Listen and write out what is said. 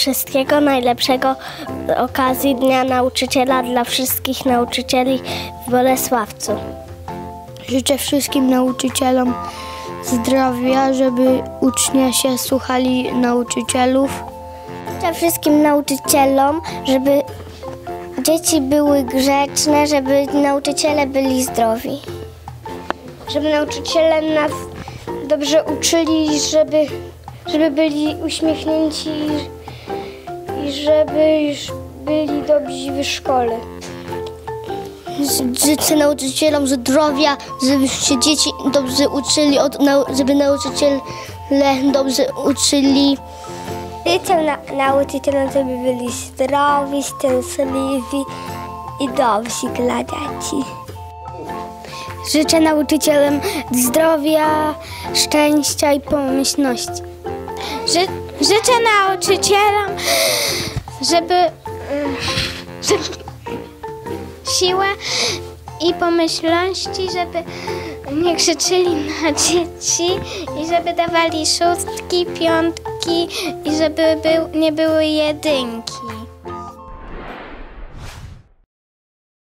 Wszystkiego najlepszego z okazji Dnia Nauczyciela dla wszystkich nauczycieli w Bolesławcu. Życzę wszystkim nauczycielom zdrowia, żeby uczniowie się słuchali nauczycielów. Życzę wszystkim nauczycielom, żeby dzieci były grzeczne, żeby nauczyciele byli zdrowi. Żeby nauczyciele nas dobrze uczyli, żeby, żeby byli uśmiechnięci i żeby już byli dobrzy w szkole. Życzę nauczycielom zdrowia, żeby się dzieci dobrze uczyli, żeby nauczyciele dobrze uczyli. Życzę na, nauczycielom, żeby byli zdrowi, szczęśliwi i dobrzy dla dzieci. Życzę nauczycielom zdrowia, szczęścia i pomyślności. Ży, życzę nauczycielom, żeby, żeby siłę i pomyślności, żeby nie krzyczyli na dzieci i żeby dawali szóstki, piątki i żeby był, nie były jedynki.